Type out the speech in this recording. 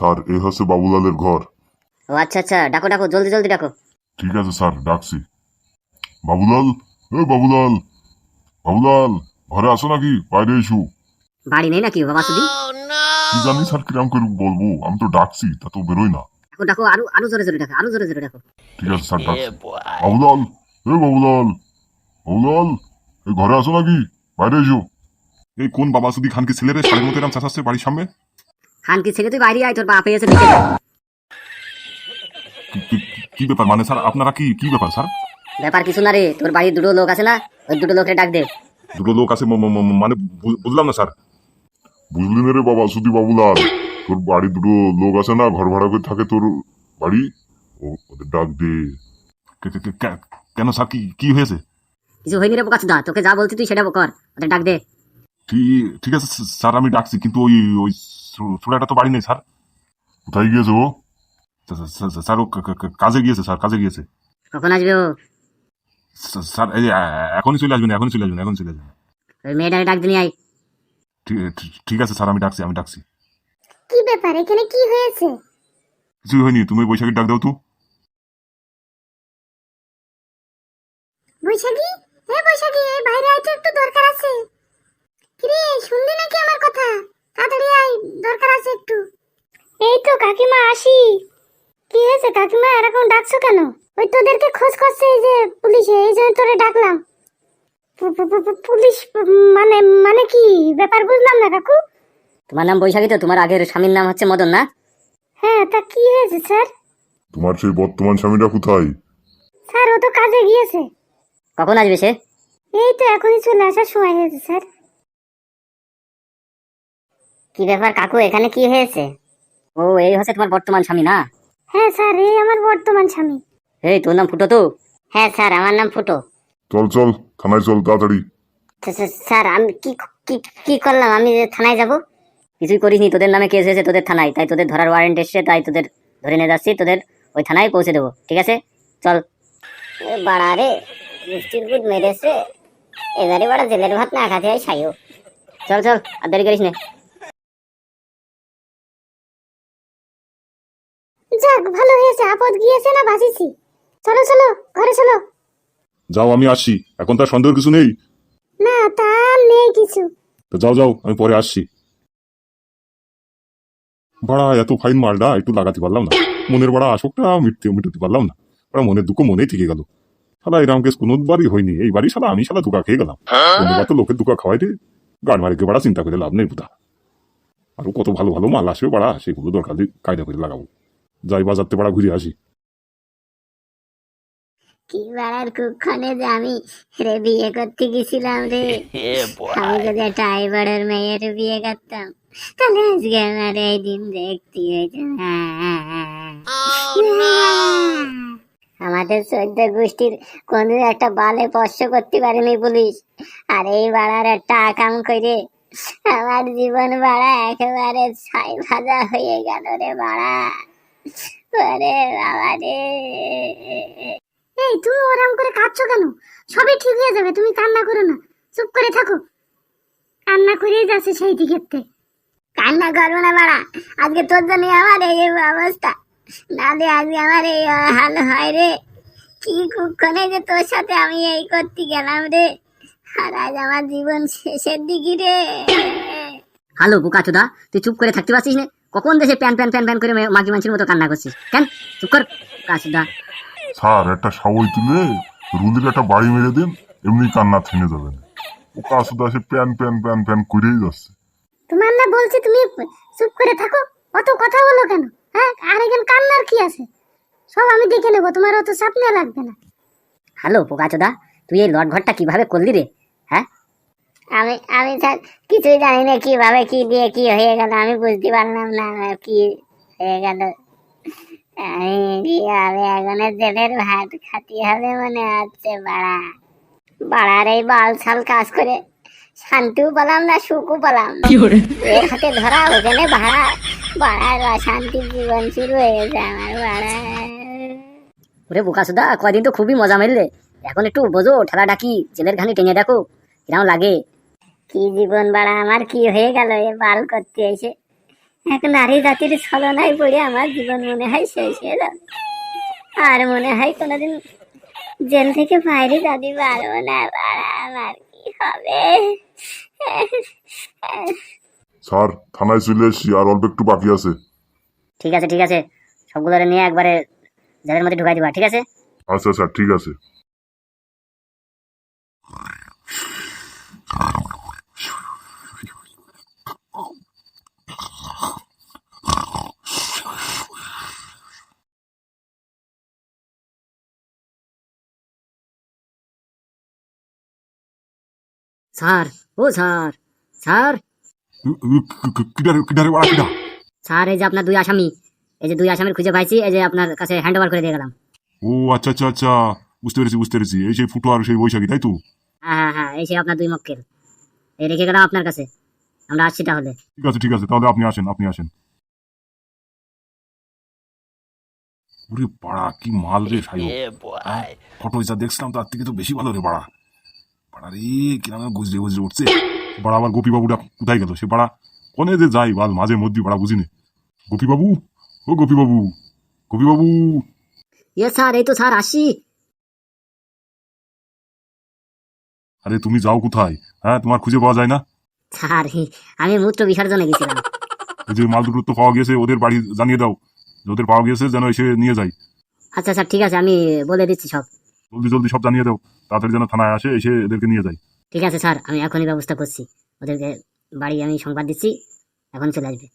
Sir এ হচ্ছে বাবুলালের ঘর। ও আচ্ছা আচ্ছা ডাকো ডাকো জলদি জলদি ডাকো। ঠিক আছে স্যার ডাকছি। বাবুলাল এ বাবুলাল বাবুলাল ঘরে আসো নাকি? বাইরে এসো। বাড়ি নেই নাকি বাবা সুদি কি জানি স্যার কিরাম করে বলব? আমি তো ডাকছি তা তো বেরোই না। ডাকো ডাকো আরও আরও জোরে জোরে ডাকো আরও জোরে জোরে ডাকো। ঠিক আছে স্যার ডাকছি। বাবুলাল এ বাবুলাল বাবুলাল এ ঘরে আসো নাকি? বাইরে এসো। এই কোন বাবা সুদি খানকে ছেলেরে সাড়ে মতো এরম চাষাচ্ছে বাড়ির সামনে? খান কি ছেলে তুই বাইরে আয় তোর বাপ এসে দেখে কি- ব্যাপার? মানে স্যার আপনারা কি কি ব্যাপার স্যার? ব্যাপার কিছু না রে তোর বাড়ির দুটো লোক আছে না? ওই দুটো লোকের ডাক দে। দুটো লোক আছে মানে বুঝলাম না স্যার। বুঝলি না রে বাবা শুধু বাবুলাল তোর বাড়ি দুটো লোক আছে না ঘর ভাড়া করে থাকে তোর বাড়ি? ও ওদের ডাক দে। কেন স্যার কি কি হয়েছে? কিছু হয়নি রে বোকাচুদা তোকে যা বলছি তুই সেটা কর ওদের ডাক দে। ঠিক ঠিক আছে স্যার আমি ডাকছি কিন্তু ওই ওই ছোড়াটা তো বাড়ি নেই স্যার। কোথায় গিয়েছে ও? স্যার- ও কা- কা- কা- কাজে গিয়েছে স্যার কাজে গিয়েছে। কখন আসবে ও? স্যার- এই এখনই চলে আসবেন এখনই চলে আসবেন এখনই চলে আসবেন ওই মেয়েটাকে ডাক দিয়ে আয়। ঠিক- আছে স্যার আমি ডাকছি আমি ডাকছি। কি ব্যাপার এখানে কি হয়েছে? কিছুই হয়নি তুমি বৈশাখীর ডাক দাও তো। বৈশাখী? হে বৈশাখী এই বাইরে আয় তো একটু দরকার আছে। কিরে শুনলি নাকি আমার কথা? তাড়াতাড়ি আয় দরকার আছে একটু। এই তো কাকিমা আসি। কি হয়েছে কাকিমা এরকম ডাকছো কেন? ওই তোদেরকে খোঁজ করছে এই যে পুলিশে এই জন্য তোরে ডাকলাম। পুলিশ মানে মানে কি? ব্যাপার বুঝলাম না কাকু। তোমার নাম বৈশাখী তো তোমার আগের স্বামীর নাম হচ্ছে মদন না? হ্যাঁ তা কি হয়েছে স্যার? তোমার সেই বর্তমান স্বামীটা কোথায়? স্যার ও তো কাজে গিয়েছে। কখন আসবে সে? এই তো এখনই চলে আসার সময় হয়েছে স্যার। কি ব্যাপার কাকু এখানে কি হয়েছে? ও এই হচ্ছে তোমার বর্তমান স্বামী না? হ্যাঁ স্যার এই আমার বর্তমান স্বামী। এই তোর নাম ফুটো তো? হ্যাঁ স্যার আমার নাম ফুটো। চল চল থানায় চল তাড়াতাড়ি। স্যার আমি কি কি কি করলাম? আমি যে থানায় যাব? কিছুই করিসনি তোদের নামে কেস হয়েছে তোদের থানায়। তাই তোদের ধরার ওয়ারেন্ট এসছে তাই তোদের ধরে নিয়ে যাচ্ছি তোদের ওই থানায় পৌঁছে দেবো ঠিক আছে? চল। বাড়া রে মিষ্টির গুদ মেরেছে। এবারে বাড়া জেলের ভাত না খাতে হয় সাইও চল চল আর দেরি করিস না। আপদ গিয়েছে না বাঁচিছি চলো চলো ঘরে চলো। যাও আমি আসছি। এখন তার সন্দেহ কিছু নেই? না তা নেই কিছু। তো যাও যাও আমি পরে আসছি। বাড়া এত ফাইন মালটা একটু লাগাতে পারলাম না। মনের বাড়া আসকটা মিটতে মিটাতে পারলাম না। বাড়া মনের দুঃখ মনেই থেকে গেল। সালা এরকম কেস কোনো বারই হয়নি। এই বাড়ি সালা আমি সালা দুকা খেয়ে গেলাম। অন্যবার তো লোকের দুকা খাওয়াই দে। গান মারিকে বাড়া চিন্তা করে লাভ নেই বুধা আরও কত ভালো ভালো মাল আসবে বাড়া সেগুলো দরকার কায়দা করে লাগাবো। যাই বাজারতে বাড়া ঘুরে আসি। কি বেড়ার কুক্ষণে যে আমি রে বিয়ে করতে গেছিলাম রে। আমি যদি একটা মেয়ের বিয়ে করতাম তাহলে আজকে আমার এই দিন দেখতে হয়েছে আমাদের চোদ্দ গোষ্ঠীর কোনো একটা বালে স্পর্শ করতে পারেনি পুলিশ। আর এই বাড়ার একটা আকাম করে আমার জীবন বাড়া একেবারে ছাই ভাজা হয়ে গেল রে বাড়া। এই তুমি ওরম করে কাঁদছো কেন? সবই ঠিক হয়ে যাবে তুমি কান্না করো না। চুপ করে থাকো। কান্না করেই যাচ্ছে সেই কান্না করব না বাড়া আজকে তোর জন্য আমার এই অবস্থা। নালে আজকে আমার এই হাল হয় রে। কি কুক্ষণে যে তোর সাথে আমি এই করতে গেলাম রে। আর আজ আমার জীবন শেষের দিকে রে। হ্যালো বুকাচুদা তুই চুপ করে থাকতে পারছিস না? কখন দেশে প্যান প্যান প্যান প্যান করে মাগি মানুষের মতো কান্না করছিস? কেন? চুপ কর কাচুদা স্যার একটা সাবই তুলে রুদির একটা বাড়ি মেরে দিন এমনি কান্না থেমে যাবে না। ও কাশুদা সে প্যান প্যান প্যান প্যান করেই যাচ্ছে। তোমার না বলছি তুমি চুপ করে থাকো অত কথা বলো কেন? হ্যাঁ আর এখানে কান্নার কি আছে? সব আমি দেখে নেব তোমার অত চাপ নেওয়া লাগবে না। হ্যালো পোকাচোদা তুই এই লট ঘরটা কীভাবে করলি রে? হ্যাঁ? আমি আমি স্যার কিছুই জানি না কীভাবে কি দিয়ে কি হয়ে গেল আমি বুঝতে পারলাম না আমার কি হয়ে গেল। আমি কীভাবে এখন জেলের ভাত খাতি হবে মনে হচ্ছে বাড়া। বাড়ার এই বাল ছাল কাজ করে শান্তিও পেলাম না সুখও পেলাম। এর হাতে ধরা ওখানে ভাড়া বাড়ার অশান্তির জীবন শুরু হয়ে গেছে আমার বাড়া। ওরে বোকাচোদা কয়দিন তো খুবই মজা মারলে এখন একটু বোঝো ঠেলাটা ডাকি জেলের ঘানি টেনে দেখো কিরম লাগে। কি জীবন বাড়া আমার কি হয়ে গেল? এ বাল করতে এসে। এক নারী জাতির ছলনায় পড়ে আমার জীবন মনে হয় শেষ হয়ে যাবে আর মনে হয় কোনোদিন জেল থেকে বাইরে যাতে পারব না বাড়া আমার কি হবে? স্যার থানায় চলে এসছি আর অল্প একটু বাকি আছে। ঠিক আছে ঠিক আছে। সবগুলো নিয়ে একবারে জেলের মধ্যে ঢুকাই দিবা ঠিক আছে? আচ্ছা স্যার ঠিক আছে। স্যার ও স্যার স্যার। স্যার এই যে আপনার দুই আসামি এই যে দুই আসামির খুঁজে পাইছি এই যে আপনার কাছে হ্যান্ড ওভার করে দিয়ে গেলাম। ও আচ্ছা আচ্ছা আচ্ছা বুঝতে পেরেছি বুঝতে পেরেছি। এই সেই ফুটো আর সেই বৈশাখী তাই তো? হ্যাঁ হ্যাঁ হ্যাঁ এই সে আপনার দুই মক্কেল। এই রেখে গেলাম আপনার কাছে। আমরা আসছি তাহলে। ঠিক আছে ঠিক আছে তাহলে আপনি আসেন আপনি আসেন। ওরে বাড়া কি মাল রে সাইব ফটো যা দেখছিলাম তার থেকে তো বেশি ভালো রে বাড়া। বাড়া রে কিরম গুজরে গুজরে উঠছে। বাড়া আবার গোপী বাবুটা কোথায় গেল? সে বাড়া কোনে যে যাই বাল মাঝে মধ্যে বাড়া বুঝিনে গোপী বাবু ও গোপী বাবু গোপী বাবু ইয়ে স্যার এই তো স্যার আসি। আরে তুমি যাও কোথায়? হ্যাঁ তোমার খুঁজে পাওয়া যায় না? স্যার আমি মূত্র বিসর্জনে গেছিলাম। ওই যে মাল দুটো তো পাওয়া গেছে ওদের বাড়ি জানিয়ে দাও। ওদের পাওয়া গেছে যেন এসে নিয়ে যায়। আচ্ছা স্যার ঠিক আছে আমি বলে দিচ্ছি সব। জলদি জলদি সব জানিয়ে দাও। তাড়াতাড়ি যেন থানায় আসে, এসে এদেরকে নিয়ে যায়। ঠিক আছে স্যার, আমি এখনই ব্যবস্থা করছি। ওদেরকে বাড়ি আমি সংবাদ দিচ্ছি, এখন চলে আসবে।